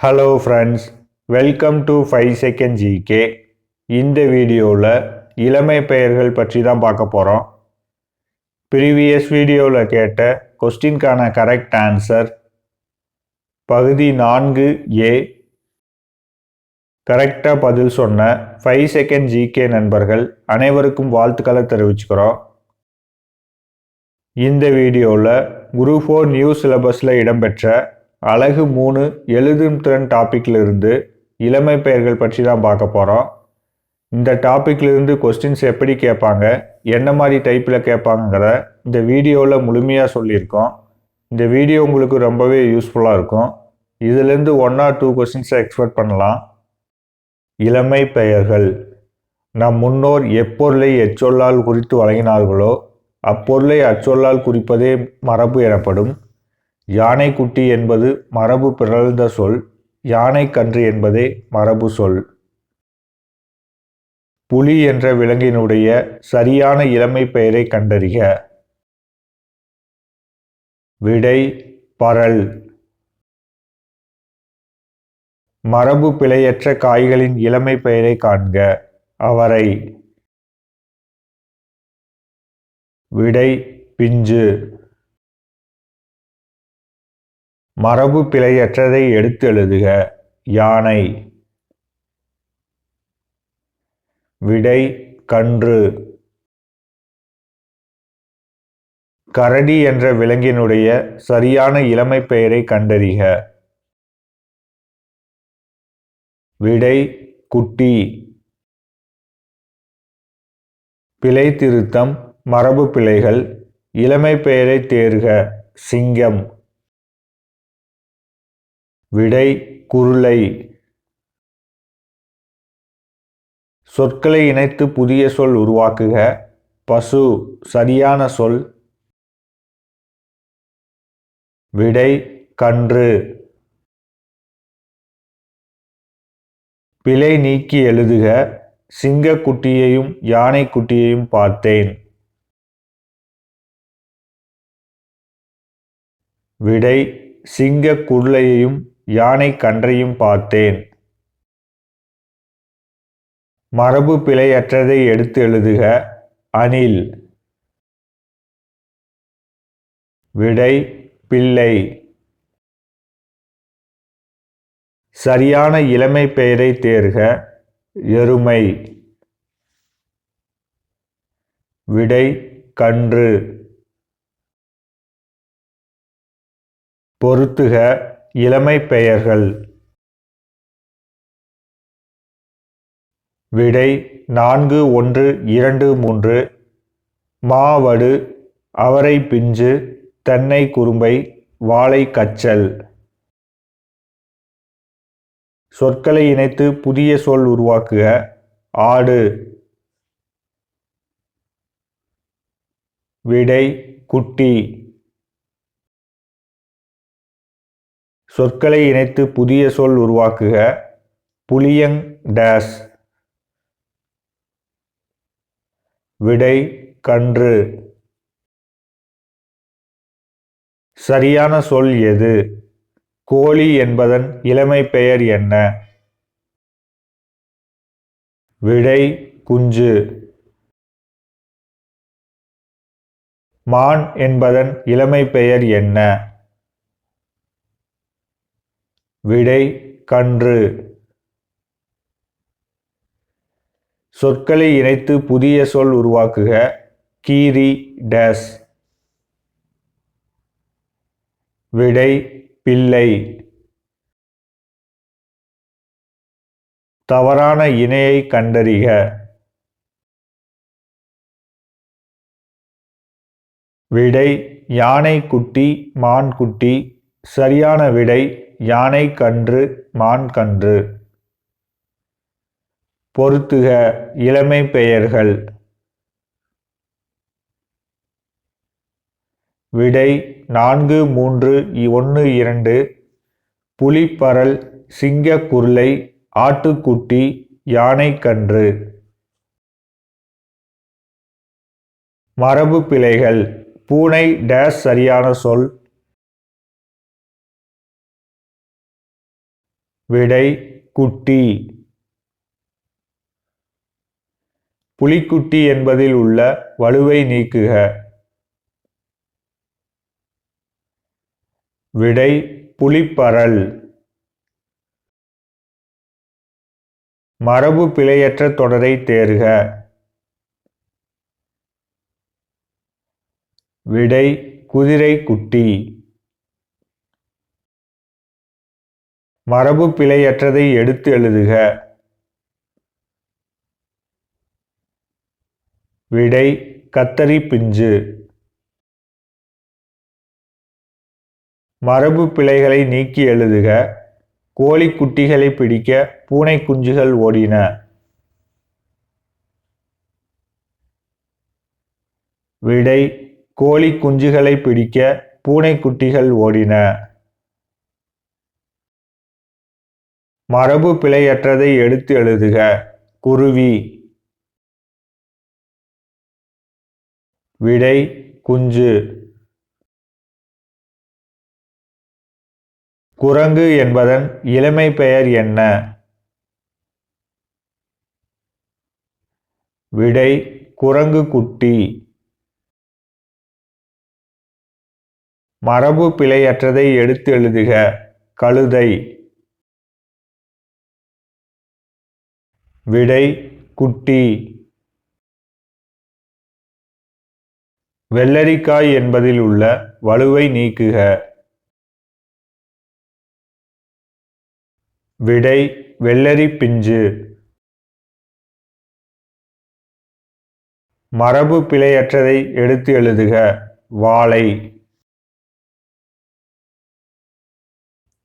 Hello friends welcome to five second GK இந்த வீடியோவில் இளமை பெயர்கள் பற்றி தான் பார்க்க போகிறோம் ப்ரீவியஸ் வீடியோவில் கேட்ட கொஸ்டின்கான கரெக்ட் ஆன்சர் பகுதி நான்கு ஏ கரெக்டாக பதில் சொன்ன ஃபைவ் செகண்ட் ஜிகே நண்பர்கள் அனைவருக்கும் வாழ்த்துக்களை தெரிவிச்சுக்கிறோம். இந்த வீடியோவில் குரூப் ஃபோர் நியூ சிலபஸில் இடம்பெற்ற அழகு மூணு எழுதும் திறன் டாப்பிக்கில் இருந்து இளமை பெயர்கள் பற்றி தான் பார்க்க போகிறோம் இந்த டாப்பிக்ல இருந்து கொஸ்டின்ஸ் எப்படி கேட்பாங்க என்ன மாதிரி டைப்பில் கேட்பாங்கங்கிற இந்த வீடியோவில் முழுமையாக சொல்லியிருக்கோம். இந்த வீடியோ உங்களுக்கு ரொம்பவே யூஸ்ஃபுல்லாக இருக்கும். இதுலேருந்து ஒன் ஆர் டூ கொஸ்டின்ஸை எக்ஸ்பெக்ட் பண்ணலாம். இளமை பெயர்கள். நம் முன்னோர் எப்பொருளை எச்சொல்லால் குறித்து வழங்கினார்களோ அப்பொருளை அச்சொல்லால் குறிப்பதே மரபு எனப்படும். யானைக்குட்டி என்பது மரபு பிறழ்ந்த சொல் யானை கன்று என்பதே மரபு சொல். புலி என்ற விலங்கினுடைய சரியான இளமை பெயரை கண்டறிக. விடை பரல். மரபு பிழையற்ற காய்களின் இளமை பெயரை காண்க. அவரை. விடை பிஞ்சு. மரபு பிழையற்றதை எடுத்து எழுதுக. யானை. விடை கன்று. கரடி என்ற விலங்கினுடைய சரியான இளமை பெயரை கண்டறிக. விடை குட்டி. பிழை திருத்தம் மரபு பிழைகள் இளமை பெயரை தேர்க. சிங்கம். விடை குருளை. சொற்களை இணைத்து புதிய சொல் உருவாக்குக. பசு சரியான சொல். விடை கன்று. பிழை நீக்கி எழுதுக. சிங்கக்குட்டியையும் யானைக்குட்டியையும் பார்த்தேன். விடை சிங்க குருளையையும் யானை கன்றையும் பார்த்தேன். மரபு பிழையற்றதை எடுத்து எழுதுக அணில். விடை பிள்ளை. சரியான இளமை பெயரை தேர்க எருமை. விடை கன்று. பொருத்துக இளமை பெயர்கள். விடை நான்கு ஒன்று இரண்டு மூன்று. மாவடு அவரை பிஞ்சு தென்னை குறும்பை வாழை கச்சல். சொற்களை இணைத்து புதிய சொல் உருவாக்குக. ஆடு. விடை குட்டி. சொற்களை இணைத்து புதிய சொல் உருவாக்குக. புளியங் டேஸ். விடை கன்று. சரியான சொல் எது? கோழி என்பதன் இளமை பெயர் என்ன? விடை குஞ்சு. மான் என்பதன் இளமை பெயர் என்ன? விடை கன்று. சொற்களை இணைத்து புதிய சொல் உருவாக்குக. கீரி டேஸ். விடை பிள்ளை. தவறான இணையை கண்டறிக. விடை யானை குட்டி மான் குட்டி சரியான விடை யானை கன்று மான் கன்று. பொருத்துக இளமை பெயர்கள். விடை நான்கு மூன்று ஒன்று இரண்டு. புலிப்பரல் சிங்க குருளை ஆட்டுக்குட்டி யானை கன்று. மரபு பிழைகள் பூனை டேஸ் சரியான சொல். விடை குட்டி. புலிக்குட்டி என்பதில் உள்ள வலுவை நீக்குக. விடை புலிப்பரல். மரபு பிழையற்ற தொடரை தேர்க. விடை குதிரை குட்டி. மரபு பிழையற்றதை எடுத்து எழுதுக. விடை கத்தரி பிஞ்சு. மரபு பிழைகளை நீக்கி எழுதுக. கோழி குட்டிகளை பிடிக்க பூனை குஞ்சுகள் ஓடின. விடை கோழி குஞ்சுகளை பிடிக்க பூனை குட்டிகள் ஓடின. மரபு பிழையற்றதை எடுத்து எழுதுக. குருவி. விடை குஞ்சு. குரங்கு என்பதன் இளமை பெயர் என்ன? விடை குரங்கு குட்டி. மரபு பிழையற்றதை எடுத்து எழுதுக. கழுதை. விடை குட்டி. வெள்ளரிக்காய் என்பதில் உள்ள வலுவை நீக்குக. விடை வெள்ளரி பிஞ்சு. மரபு பிழையற்றதை எடுத்து எழுதுக. வாழை.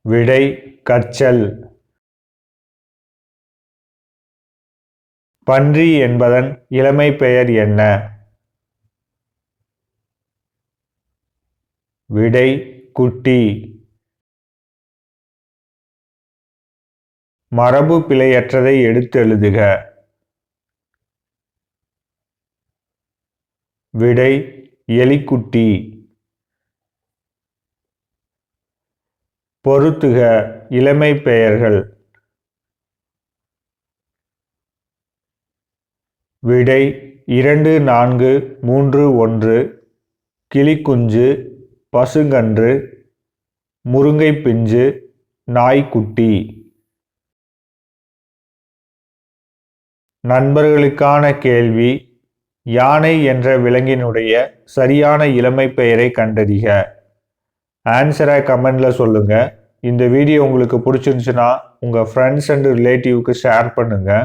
விடை கச்சல் பன்றி என்பதன் இளமை பெயர் என்ன? விடை குட்டி. மரபு பிழையற்றதை எடுத்து எழுதுக. விடை எலிக்குட்டி. பொருத்துக இளமை பெயர்கள். விடை இரண்டு நான்கு மூன்று ஒன்று கிளிக்குஞ்சு பசுங்கன்று முருங்கை பிஞ்சு நாய்க்குட்டி. நண்பர்களுக்கான கேள்வி யானை என்ற விலங்கினுடைய சரியான இளமை பெயரை கண்டறிக. ஆன்சரை கமெண்டில் சொல்லுங்கள் இந்த வீடியோ உங்களுக்கு பிடிச்சிருந்துச்சுன்னா உங்கள் ஃப்ரெண்ட்ஸ் அண்ட் ரிலேட்டிவ்க்கு ஷேர் பண்ணுங்கள்